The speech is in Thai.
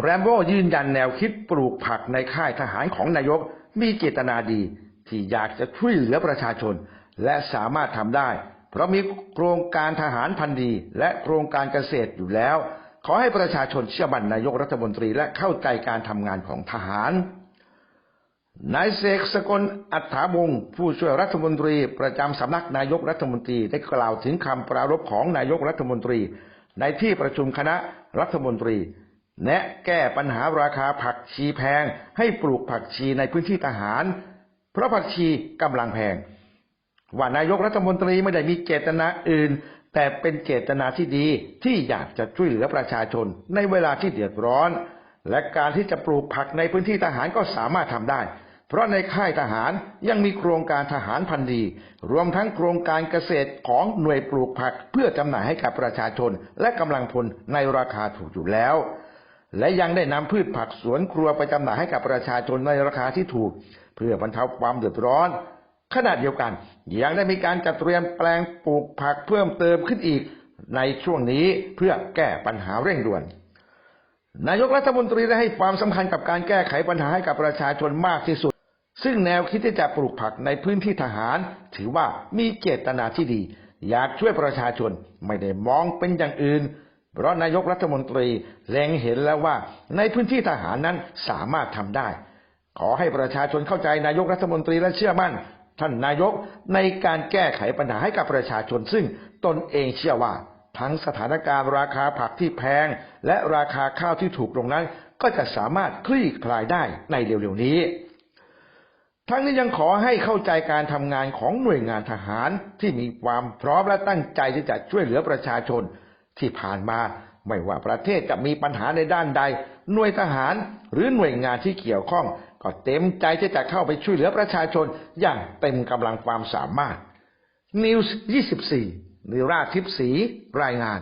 แรมโบ้ยืนยันแนวคิดปลูกผักในค่ายทหารของนายกมีเจตนาดี ที่อยากจะช่วยเหลือประชาชน และสามารถทำได้ เพราะมีโครงการทหารพันธีและโครงการเกษตรอยู่แล้ว ขอให้ประชาชนเชื่อมั่นนายกรัฐมนตรีและเข้าใจการทำงานของทหารนายเสกสกลอัฏฐาวงศ์ผู้ช่วยรัฐมนตรีประจำสำนักนายกรัฐมนตรีได้กล่าวถึงคำปรารภของนายกรัฐมนตรี ในที่ประชุมคณะรัฐมนตรี แนะแก้ปัญหาราคาผักชีแพง ให้ปลูกผักชีในพื้นที่ทหาร เพราะผักชีกำลังแพง ว่านายกรัฐมนตรีไม่ได้มีเจตนาอื่น แต่เป็นเจตนาที่ดีที่อยากจะช่วยเหลือประชาชนในเวลาที่เดือดร้อน และการที่จะปลูกผักในพื้นที่ทหารก็สามารถทำได้ เพราะในค่ายทหารยังมีโครงการทหารพันธุ์ดี รวมทั้งโครงการเกษตรของหน่วยปลูกผัก เพื่อจำหน่ายให้กับประชาชน และกำลังพลในราคาถูกอยู่แล้ว และยังได้นำพืชผักสวนครัวไปจำหน่ายให้กับประชาชนในราคาที่ถูก เพื่อบรรเทาความเดือดร้อน ขณะเดียวกัน ยังได้มีการจัดเตรียมแปลงปลูกผักเพิ่มเติมขึ้นอีก ในช่วงนี้เพื่อแก้ปัญหาเร่งด่วน นายกรัฐมนตรีได้ให้ความสำคัญกับการแก้ไขปัญหาให้กับประชาชนมากที่สุด ซึ่งแนวคิดที่จะปลูกผักในพื้นที่ทหาร ถือว่ามีเจตนาที่ดี อยากช่วยประชาชนไม่ได้มองเป็นอย่างอื่น เพราะนายกรัฐมนตรีเล็งเห็นแล้วว่า ในพื้นที่ทหารนั้นสามารถทำได้ ขอให้ประชาชนเข้าใจนายกรัฐมนตรีและเชื่อมั่น ท่านนายกในการแก้ไขปัญหาให้กับประชาชนซึ่งตนเองเชื่อว่า ทั้งสถานการณ์ราคาผักที่แพง และราคาข้าวที่ถูกลงนั้น ก็จะสามารถคลี่คลายได้ในเร็วๆนี้ ทั้งนี้ยังขอให้เข้าใจการทำงานของหน่วยงานทหารที่มีความพร้อมและตั้งใจที่จะช่วยเหลือประชาชน ที่ผ่านมาไม่ว่าประเทศจะมีปัญหาในด้านใด หน่วยทหารหรือหน่วยงานที่เกี่ยวข้อง ก็เต็มใจที่จะเข้าไปช่วยเหลือประชาชนอย่างเต็มกำลังความสามารถ News 24นิราทิพสีรายงาน